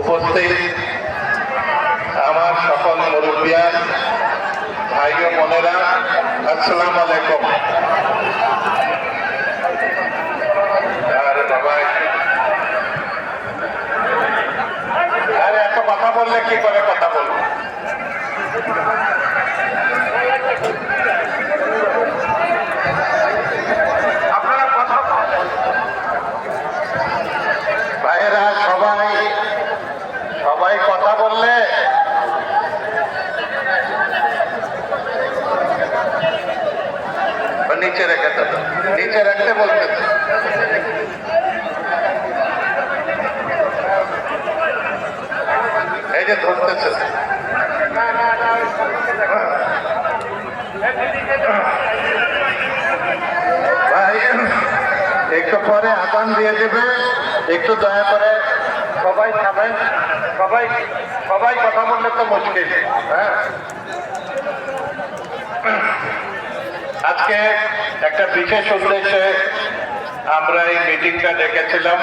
উপস্থিত আমার সকল মুরব্বিয়ান ভাই বোনেরা আসসালাম আলাইকুম। কথা কি করে কথা বলব? ভাইয়েরা, সবাই সবাই কথা বললে? নিচে রেখে দেবো নিচে রাখতে বলতে যে ধরতেছে। একটু পরে আদান দিয়ে দেবে। একটু দয়া করে সবাই থামেন। সবাই সবাই কথা বললে তো মুশকিল হ্যাঁ? আজকে একটা বিশেষ উদ্দেশ্যে আমরা এই মিটিংটা ডেকেছিলাম।